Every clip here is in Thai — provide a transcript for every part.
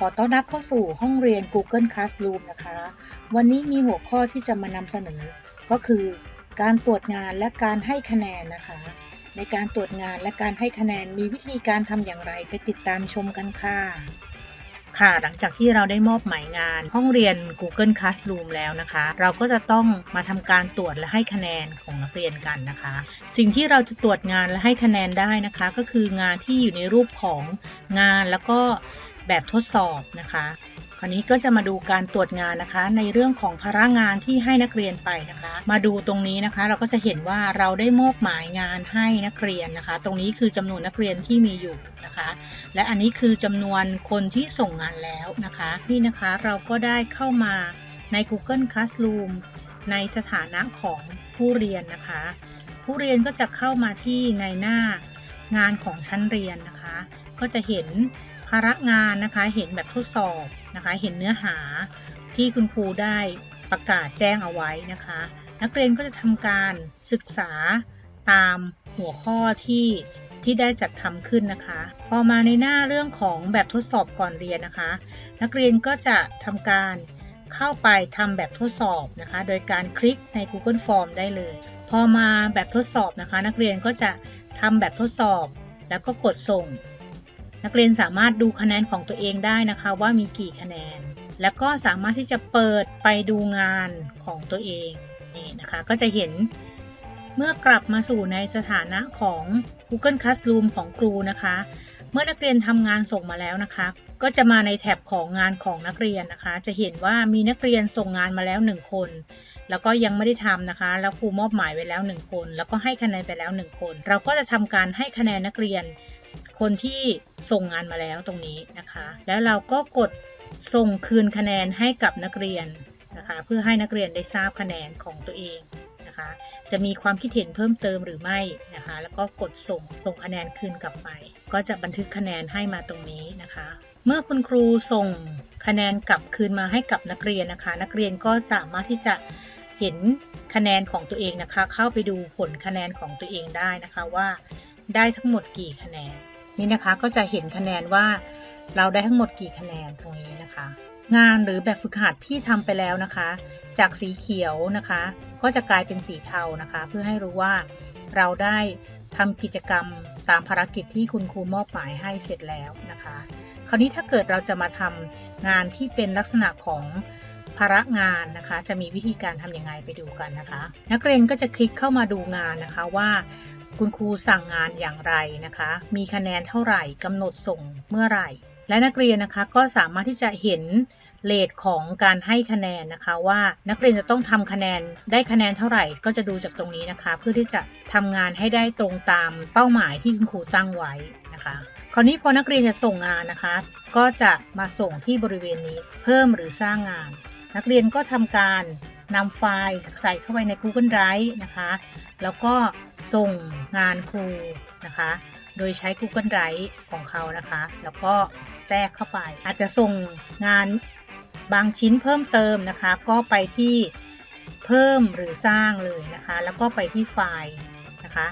ขอต้อนรับเข้าสู่ห้องเรียน Google Classroom นะคะ วันนี้มีหัวข้อที่จะมานำเสนอ ก็คือการตรวจงานและการให้คะแนนนะคะ ในการตรวจงานและการให้คะแนนมีวิธีการทำอย่างไรไปติดตามชมกันค่ะ ค่ะ หลังจากที่เราได้มอบหมายงานห้องเรียน Google Classroom แล้วนะคะ เราก็จะต้องมาทำการตรวจและให้คะแนนของนักเรียนกันนะคะ สิ่งที่เราจะตรวจงานและให้คะแนนได้นะคะ ก็คืองานที่อยู่ในรูปของงานแล้วก็ แบบทดสอบนะคะ คราวนี้ก็จะมาดูการตรวจงานนะคะ ในเรื่องของภาระงานที่ให้นักเรียนไปนะคะ มาดูตรงนี้นะคะ เราก็จะเห็นว่าเราได้มอบหมายงานให้นักเรียนนะคะ ตรงนี้คือจำนวนนักเรียนที่มีอยู่นะคะ และอันนี้คือจำนวนคนที่ส่งงานแล้วนะคะ นี่นะคะเราก็ได้เข้ามาใน Google Classroom ในสถานะของผู้เรียนนะคะ ผู้เรียนก็จะเข้ามาที่ในหน้างานของชั้นเรียนนะคะ ก็จะเห็นาระงานนะคะ เห็นแบบทดสอบนะคะ เห็นเนื้อหาที่คุณครูได้ประกาศแจ้งเอาไว้นะคะ นักเรียนก็จะทำการศึกษาตามหัวข้อที่ที่ได้จัดทำขึ้นนะคะ พอมาในหน้าเรื่องของแบบทดสอบก่อนเรียนนะคะ นักเรียนก็จะทำการเข้าไปทำแบบทดสอบนะคะ โดยการคลิกใน Google Form ได้เลย พอมาแบบทดสอบนะคะ นักเรียนก็จะทำแบบทดสอบ แล้วก็กดส่ง นักเรียนสามารถดูคะแนนของตัวเองได้นะคะว่ามีกี่คะแนน แล้วก็สามารถที่จะเปิดไปดูงานของตัวเองนี่นะคะก็จะเห็นเมื่อกลับมาสู่ในสถานะของ Google Classroom ของครูนะคะ เมื่อนักเรียนทำงานส่งมาแล้วนะคะ ก็จะมาในแท็บของงานของนักเรียนนะคะ จะเห็นว่ามีนักเรียนส่งงานมาแล้ว 1 คน แล้วก็ยังไม่ได้ทำนะคะ แล้วครูมอบหมายไว้แล้ว 1 คน แล้วก็ให้คะแนนไปแล้ว 1 คน เราก็จะทำการให้คะแนนนักเรียน คนที่ส่งงานมาแล้วตรงนี้นะคะ แล้วเราก็กดส่งคืนคะแนนให้กับนักเรียนนะคะเพื่อให้นักเรียนได้ทราบคะแนนของตัวเองนะคะจะมีความคิดเห็นเพิ่มเติมหรือไม่นะคะแล้วก็กดส่งส่งคะแนนคืนกลับไป ก็จะบันทึกคะแนนให้มาตรงนี้นะคะ เมื่อคุณครูส่งคะแนนกลับคืนมาให้กับนักเรียนนะคะ นักเรียนก็สามารถที่จะเห็นคะแนนของตัวเองนะคะ เข้าไปดูผลคะแนนของตัวเองได้นะคะว่าได้ทั้งหมดกี่คะแนน นี่นะคะก็จะเห็นคะแนนว่าเราได้ทั้งหมดกี่คะแนนตรงนี้นะคะ งานหรือแบบฝึกหัดที่ทำไปแล้วนะคะ จากสีเขียวนะคะ ก็จะกลายเป็นสีเทานะคะ เพื่อให้รู้ว่าเราได้ทำกิจกรรมตามภารกิจที่คุณครูมอบหมายให้เสร็จแล้วนะคะ คราวนี้ถ้าเกิดเราจะมาทำงานที่เป็นลักษณะของภาระงานนะคะ จะมีวิธีการทำยังไงไปดูกันนะคะ นักเรียนก็จะคลิกเข้ามาดูงานนะคะว่า คุณครูสั่งงานอย่างไรนะคะ มีคะแนนเท่าไหร่กำหนดส่งเมื่อไหร่ และนักเรียนนะคะก็สามารถที่จะเห็นเลทของการให้คะแนนนะคะว่านักเรียนจะต้องทำคะแนนได้คะแนนเท่าไหร่ ก็จะดูจากตรงนี้นะคะ เพื่อที่จะทำงานให้ได้ตรงตามเป้าหมายที่คุณครูตั้งไว้นะคะคราวนี้พอนักเรียนจะส่งงานนะคะ ก็จะมาส่งที่บริเวณนี้เพิ่มหรือสร้างงาน นักเรียนก็ทำการนำไฟล์ใส่เข้าไปใน Google Drive นะคะ แล้วก็ส่งงานครูนะคะ โดยใช้ Google Drive ของเขานะคะ แล้วก็แทรกเข้าไป อาจจะส่งงานบางชิ้นเพิ่มเติมนะคะ ก็ไปที่เพิ่มหรือสร้างเลยนะคะ แล้วก็ไปที่ไฟล์นะคะ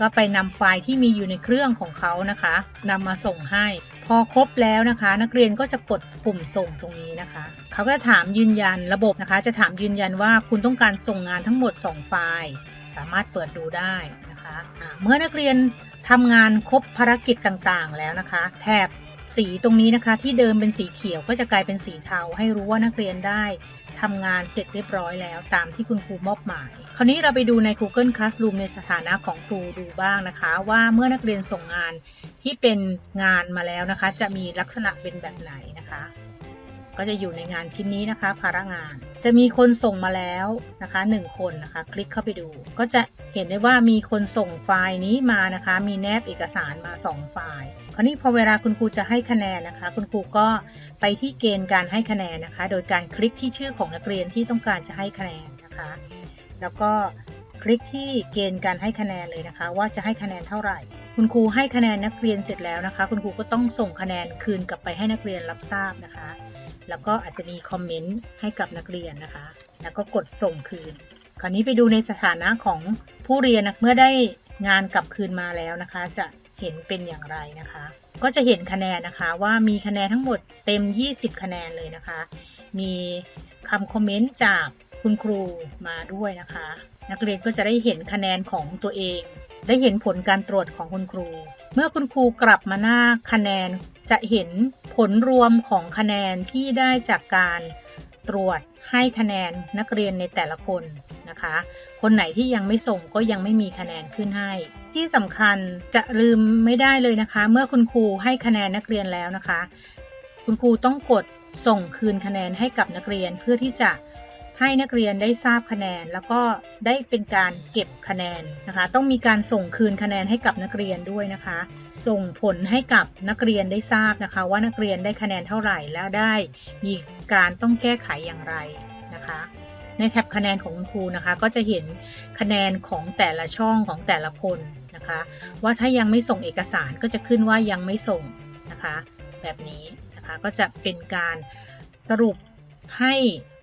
ก็ไปนำไฟล์ที่มีอยู่ในเครื่องของเขานะคะนำมาส่งให้ พอครบแล้วนะคะ นักเรียนก็จะกดปุ่มส่งตรงนี้นะคะ เขาก็จะถามยืนยันระบบนะคะ จะถามยืนยันว่าคุณต้องการส่งงานทั้งหมด 2 ไฟล์ สามารถเปิดดูได้นะคะะเมื่อนักเรียนทำงานครบภารกิจต่างๆแล้วนะคะ แถบ สีตรงนี้นะคะที่เดิมเป็นสีเขียวก็จะกลายเป็นสีเทาให้รู้ว่านักเรียนได้ทำงานเสร็จเรียบร้อยแล้วตามที่คุณครูมอบหมาย คราวนี้เราไปดูใน Google Classroom ในสถานะของครูดูบ้างนะคะ ว่าเมื่อนักเรียนส่งงานที่เป็นงานมาแล้วนะคะ จะมีลักษณะเป็นแบบไหนนะคะ ก็จะอยู่ในงานชิ้นนี้นะคะ ภาระงาน จะมีคนส่งมาแล้วนะคะ 1 คนนะคะ คลิกเข้าไปดู ก็จะเห็นได้ว่ามีคนส่งไฟล์นี้มานะคะ มีแนบเอกสารมา 2 ไฟล์ ราวนี้พอเวลาคุณครูจะให้คะแนนนะคะ คุณครูก็ไปที่เกณฑ์การให้คะแนนนะคะ โดยการคลิกที่ชื่อของนักเรียนที่ต้องการจะให้คะแนนนะคะ แล้วก็คลิกที่เกณฑ์การให้คะแนนเลยนะคะ ว่าจะให้คะแนนเท่าไหร่ คุณครูให้คะแนนนักเรียนเสร็จแล้วนะคะ คุณครูก็ต้องส่งคะแนนคืนกลับไปให้นักเรียนรับทราบนะคะ แล้วก็อาจจะมีคอมเมนต์ให้กับนักเรียนนะคะ แล้วก็กดส่งคืน คราวนี้ไปดูในสถานะของผู้เรียนนะเมื่อได้งานกลับคืนมาแล้วนะคะ จะ เห็นเป็นอย่างไรนะคะ ก็จะเห็นคะแนนนะคะว่ามีคะแนนทั้งหมดเต็ม 20 คะแนนเลยนะคะ มีคำคอมเมนต์จากคุณครูมาด้วยนะคะ นักเรียนก็จะได้เห็นคะแนนของตัวเอง ได้เห็นผลการตรวจของคุณครู เมื่อคุณครูกลับมาหน้าคะแนนจะเห็นผลรวมของคะแนนที่ได้จากการตรวจให้คะแนนนักเรียนในแต่ละคนนะคะ คนไหนที่ยังไม่ส่งก็ยังไม่มีคะแนนขึ้นให้ ที่สำคัญจะลืมไม่ได้เลยนะคะ เมื่อคุณครูให้คะแนนนักเรียนแล้วนะคะ คุณครูต้องกดส่งคืนคะแนนให้กับนักเรียนเพื่อที่จะให้นักเรียนได้ทราบคะแนน แล้วก็ได้เป็นการเก็บคะแนนนะคะ ต้องมีการส่งคืนคะแนนให้กับนักเรียนด้วยนะคะ ส่งผลให้กับนักเรียนได้ทราบนะคะ ว่านักเรียนได้คะแนนเท่าไหร่แล้วได้มีการต้องแก้ไขอย่างไรนะคะ ในแท็บคะแนนของคุณครูนะคะก็จะเห็นคะแนนของแต่ละช่องของแต่ละคนนะคะว่าถ้ายังไม่ส่งเอกสารก็จะขึ้นว่ายังไม่ส่งนะคะแบบนี้นะคะก็จะเป็นการสรุปให้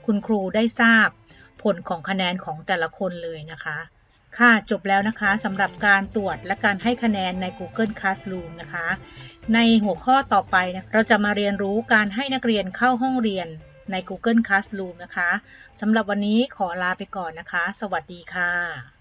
คุณครูได้ทราบผลของคะแนนของแต่ละคนเลยนะคะค่ะจบแล้วนะคะสำหรับการตรวจและการให้คะแนนใน Google Classroom นะคะ ในหัวข้อต่อไปนะเราจะมาเรียนรู้การให้นักเรียนเข้าห้องเรียน ใน Google Classroom นะคะสำหรับวันนี้ขอลาไปก่อนนะคะ สวัสดีค่ะ